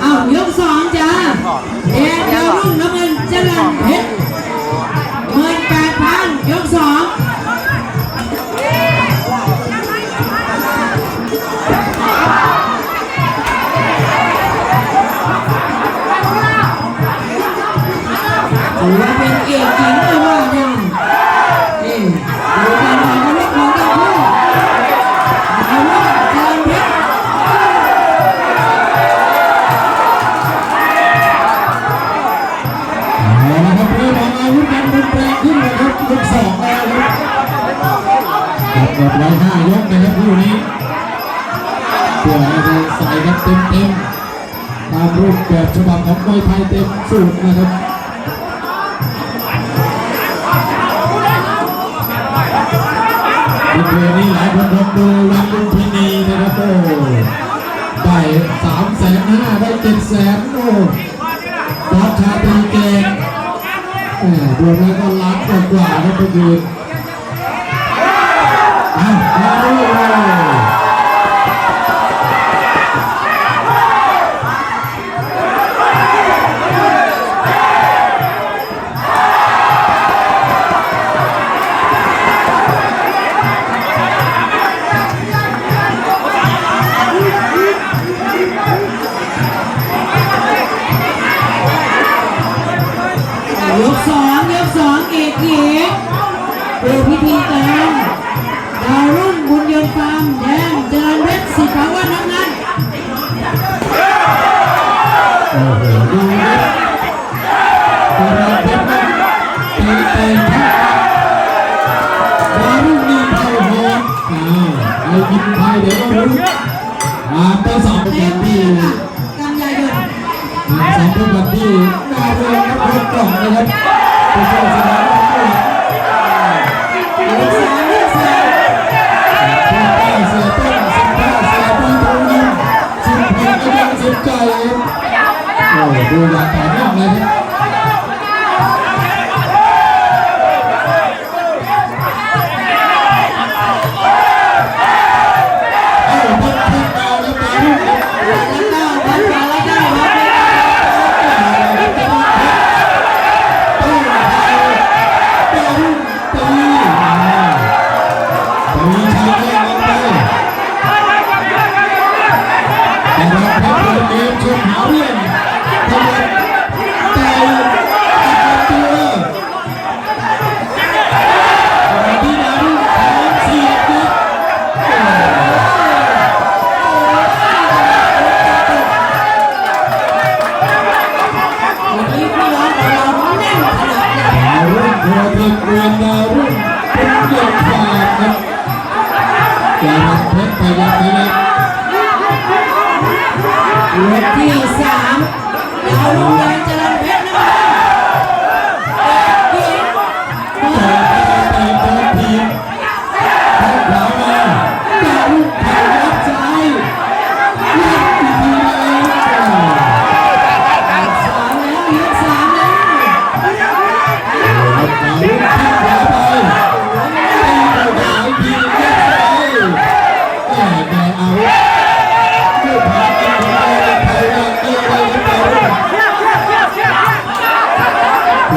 Amen. หบดไว้ห้ายกนะครับคู่นี้เพื่อใได้ใส่กันเต็มเต็มตามรูปแบบฉบับของมวยไทยเต็มสูตรนะครับเดือนี้หลายคนรอดูวันลุมพินีนะครับโอ้ได้สามแสนห้าได้เจ็ดแสนโอ้บอสชาตีเก่งดูแล้วก็ล้านกว่าๆครับเมื่อคืน สามเอาลงเลย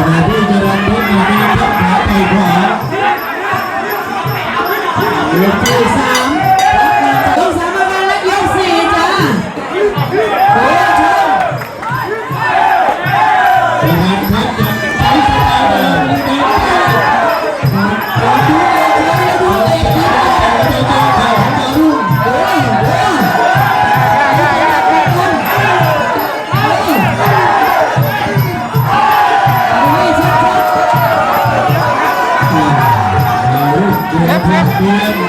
ขณะที่จรันเพชรมีหน้าขาไปขวาเลือกที่สาม Yeah.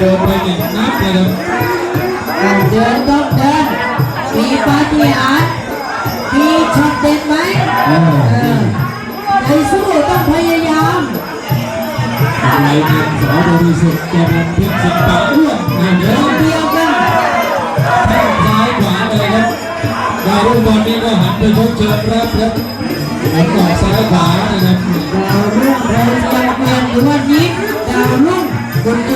โดนไปหนึ่งนัดเลยครับเดินต้องเดินมีปาฏิหาริย์มีช็อตเด็ดไหมอ่าเออใจสู้ต้องพยายามอะไรเงินสาวบริสุทธิ์เจ้าพันพชรสิบปากอ้วนอย่างเดี๋ยวเดียวกันแข้งซ้ายขวาเลยครับดาวรุ่งบอลนี้ก็หันไปชกเชิญรับครับหันออซ้ายขวานะครับดาวรุ่งเราเรียนเรียนหรือว่ายิ้มดาวรุ่งบนเดิ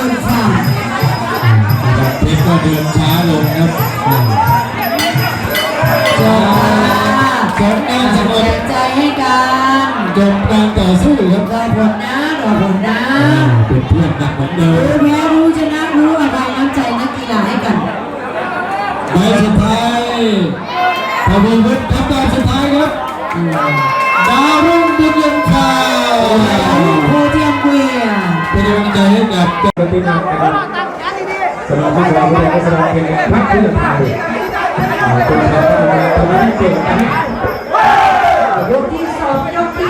การต่อสู้ครับรอผลนะรอผลนะเป็นเพื่อนกันเหมือนเดิมรู้แพ้รู้ชนะรู้อะไรน้ำใจนักกีฬาให้กันใบสุดท้ายพอมีวุฒิครับใบสุดท้ายครับดาวรุ่งบุญยงคาดาวรุ่งโพเทียมเวียเป็นกำลังใจให้กับปฏิมานะครับสมาชิกเราผู้ใดก็แสดงเป็นพรรคเพื่อไทยเป็นทางการทำให้เก่งนะยกที่สองยกที่สองโอ้สองนะครับเป็นห้าลูกค